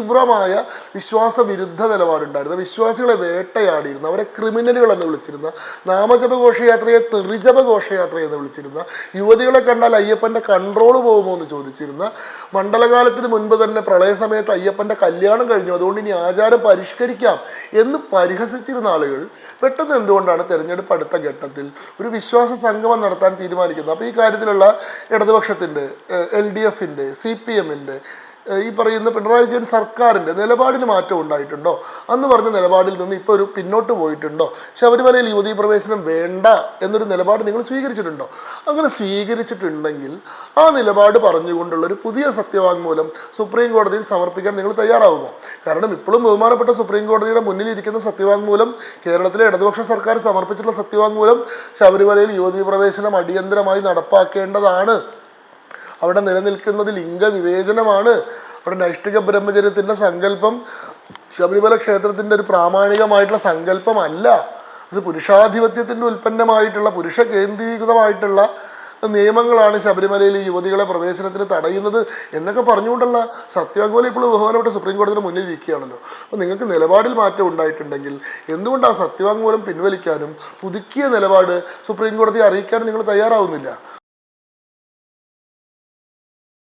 തീവ്രമായ വിശ്വാസ വിരുദ്ധ നിലപാടുണ്ടായിരുന്ന. വിശ്വാസികളെ വേട്ടയാടിയിരുന്ന അവരെ ക്രിമിനലുകൾ എന്ന് വിളിച്ചിരുന്ന നാമജപ ഘോഷയാത്രയെ തെറിജപ ഘോഷയാത്ര എന്ന് വിളിച്ചിരുന്ന യുവതികളെ കണ്ടാൽ അയ്യപ്പന്റെ കൺട്രോൾ പോകുമോ എന്ന് ചോദിച്ചിരുന്ന മണ്ഡലകാലത്തിന് മുൻപ് തന്നെ പ്രളയ സമയത്ത് അയ്യപ്പന്റെ കല്യാണം കഴിഞ്ഞു. അതുകൊണ്ട് ഇനി ആചാരം പരിഷ്കരിക്കാം എന്ന് പരിഹസിച്ചിരുന്ന ആളുകൾ പെട്ടെന്ന് എന്തുകൊണ്ടാണ് തെരഞ്ഞെടുപ്പ് അടുത്ത ഘട്ടത്തിൽ ഒരു വിശ്വാസ സംഗമം നടത്താൻ തീരുമാനിക്കുന്നത്? അപ്പോൾ ഈ കാര്യത്തിലുള്ള ഇടതുപക്ഷത്തിന്റെ എൽ ഡി എഫിന്റെ സി പി എമ്മിന്റെ ഈ പറയുന്ന പിണറായി വിജയൻ സർക്കാരിന്റെ നിലപാടിന് മാറ്റം ഉണ്ടായിട്ടുണ്ടോ? അന്ന് പറഞ്ഞ നിലപാടിൽ നിന്ന് ഇപ്പോൾ ഒരു പിന്നോട്ട് പോയിട്ടുണ്ടോ? ശബരിമലയിൽ യുവതീ പ്രവേശനം വേണ്ട എന്നൊരു നിലപാട് നിങ്ങൾ സ്വീകരിച്ചിട്ടുണ്ടോ? അങ്ങനെ സ്വീകരിച്ചിട്ടുണ്ടെങ്കിൽ ആ നിലപാട് പറഞ്ഞുകൊണ്ടുള്ള ഒരു പുതിയ സത്യവാങ്മൂലം സുപ്രീം കോടതിയിൽ സമർപ്പിക്കാൻ നിങ്ങൾ തയ്യാറാവുമോ? കാരണം ഇപ്പോഴും ബഹുമാനപ്പെട്ട സുപ്രീം കോടതിയുടെ മുന്നിൽ ഇരിക്കുന്ന സത്യവാങ്മൂലം കേരളത്തിലെ ഇടതുപക്ഷ സർക്കാർ സമർപ്പിച്ചിട്ടുള്ള സത്യവാങ്മൂലം ശബരിമലയിൽ യുവതീ പ്രവേശനം അടിയന്തരമായി നടപ്പാക്കേണ്ടതാണ്. അവിടെ നിലനിൽക്കുന്നത് ലിംഗവിവേചനമാണ് അവിടെ നൈഷ്ഠിക ബ്രഹ്മചര്യത്തിന്റെ സങ്കല്പം ശബരിമല ക്ഷേത്രത്തിന്റെ ഒരു പ്രാമാണികമായിട്ടുള്ള സങ്കല്പമല്ല. അത് പുരുഷാധിപത്യത്തിന്റെ ഉൽപ്പന്നമായിട്ടുള്ള പുരുഷ കേന്ദ്രീകൃതമായിട്ടുള്ള നിയമങ്ങളാണ് ശബരിമലയിൽ യുവതികളെ പ്രവേശനത്തിന് തടയുന്നത് എന്നൊക്കെ പറഞ്ഞുകൊണ്ടുള്ള സത്യവാങ്മൂലം ഇപ്പോൾ ബഹുമാനപ്പെട്ട സുപ്രീം കോടതിയുടെ മുന്നിൽ ഇരിക്കുകയാണല്ലോ. അപ്പോൾ നിങ്ങൾക്ക് നിലപാടിൽ മാറ്റം ഉണ്ടായിട്ടുണ്ടെങ്കിൽ എന്തുകൊണ്ട് ആ സത്യവാങ്മൂലം പിൻവലിക്കാനും പുതുക്കിയ നിലപാട് സുപ്രീം കോടതിയെ അറിയിക്കാനും നിങ്ങൾ തയ്യാറാവുന്നില്ല?